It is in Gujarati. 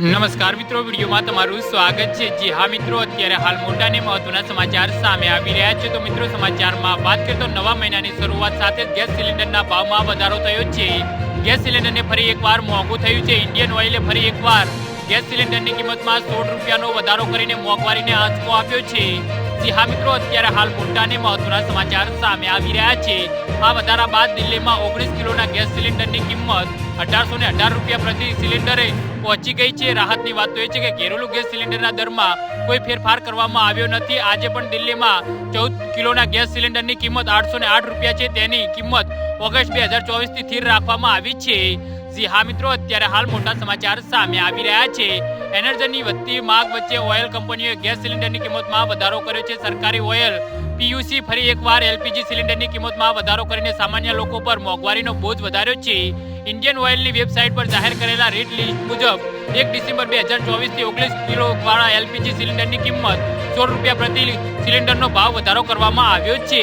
નમસ્કાર મિત્રો, વિડીયોમાં તમારું સ્વાગત છે. જી હા મિત્રો, અત્યારે હાલ મોટા ને મહત્વના સમાચાર સામે આવી રહ્યા છે. તો મિત્રો, સમાચારમાં વાત કરીએ તો નવા મહિનાની શરૂઆત સાથે ગેસ સિલિન્ડરના ભાવમાં વધારો થયો છે. ગેસ સિલિન્ડરને ફરી એકવાર મોંઘું થયું છે. ઇન્ડિયન ઓઇલે ફરી એકવાર ગેસ સિલિન્ડરની કિંમતમાં સોળ રૂપિયાનો વધારો કરીને મોંઘવારીને આંચકો આપ્યો છે. જી હા મિત્રો, અત્યારે હાલ મોટા અને મહત્વના સમાચાર સામે આવી રહ્યા છે. આ વધારા બાદ દિલ્હીમાં ઓગણીસ કિલોના ગેસ સિલિન્ડરની કિંમત અઢારસો ને અઢાર રૂપિયા પ્રતિ સિલિન્ડરે પહોંચી ગઈ છે. રાહતની વાત તો એ છે કે ઘરેલું ગેસ સિલિન્ડરના દરમાં કોઈ ફેરફાર કરવામાં આવ્યો નથી. આજે પણ દિલ્હીમાં ચૌદ કિલોના ગેસ સિલિન્ડરની કિંમત આઠસો ને આઠ રૂપિયા છે. તેની કિંમત ઓગસ્ટ બે હજાર ચોવીસથી સ્થિર રાખવામાં આવી છે. જી હા મિત્રો, અત્યારે હાલ મોટા સમાચાર સામે આવી રહ્યા છે. એનર્જીની વધતી માગ વચ્ચે ઓઇલ કંપનીઓએ ગેસ સિલિન્ડરની કિંમતમાં વધારો કર્યો છે. સરકારી ઓઇલ, પીયુસી ફરી એકવાર એલપીજી સિલિન્ડરની કિંમતમાં વધારો કરીને સામાન્ય લોકો પર મોંઘવારીનો બોજ વધાર્યો છે. ઇન્ડિયન ઓઇલની વેબસાઇટ પર જાહેર કરેલા રેટ લિસ્ટ મુજબ, એક ડિસેમ્બર બે હજાર ચોવીસથી ઓગણીસ કિલોવાળા એલપીજી સિલિન્ડરની કિંમત સોળ રૂપિયા પ્રતિ સિલિન્ડરનો ભાવ વધારો કરવામાં આવ્યો છે.